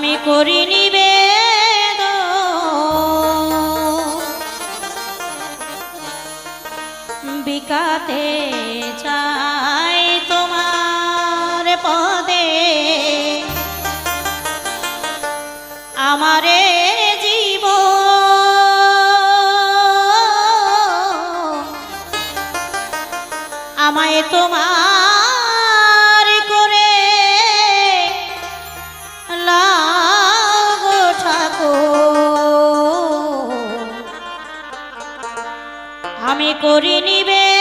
করি নিবেদ বিকাতে চাই তোমার পদে। আমারে জীব। আমায় তোমার আমি করি নিবে